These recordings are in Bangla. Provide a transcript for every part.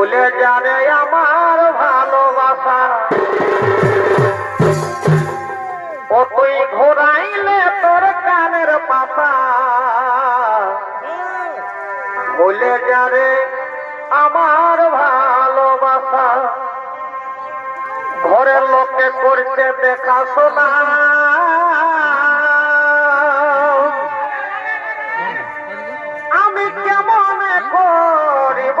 ভুলে যাবে আমার ভালোবাসা। ও ঘোরাইলে তোর কানের পাতা। ভুলে যাবে আমার ভালোবাসা। ঘরের লোকে করছে দেখাশোনা আমি কেমন করিব?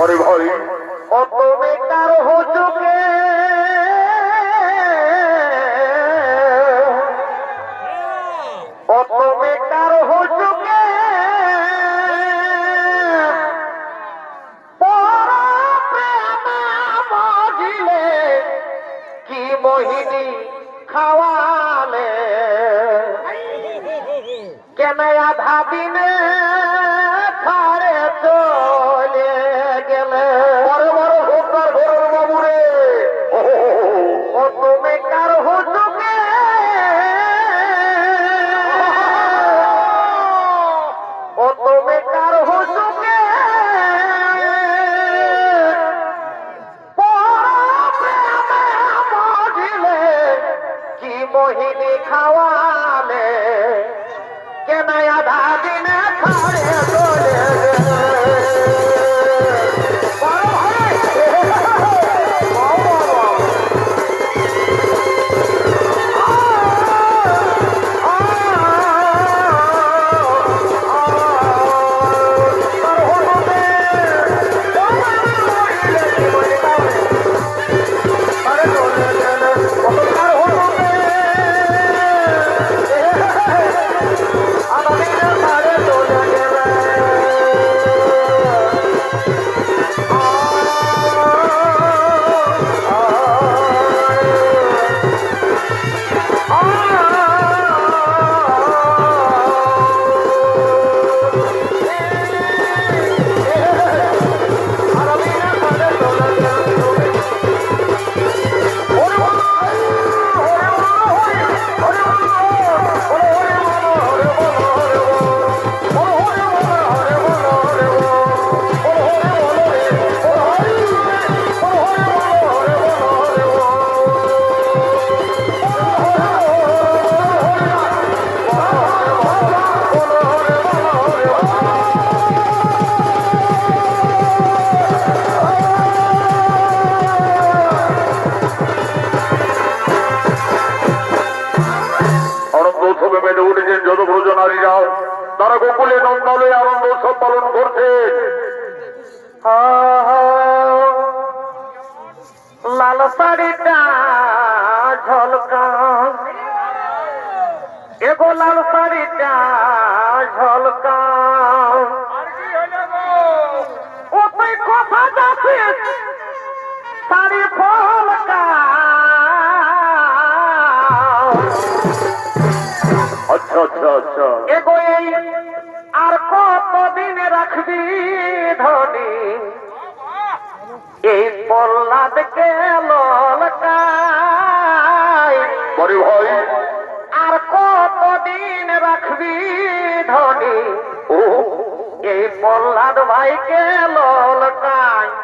পরে ভাই কত বেকার হুজুকে অত মোহিনী খাওয়ালে কেন আধা দিনে ছাড়ে ঝলকা এগো লাল শাড়িটা ঝলকা ও তুই কথা যাচ্ছিস শাড়ি ফলকা আচ্ছা আচ্ছা আচ্ছা। এগো এই আর কতদিন রাখবি ধনী? এই প্রহ্লাদকে ললকাই পরে ভাই। আর কতদিন রাখবি ধনী? ও। এই প্রহ্লাদ ভাইকে ললকাই।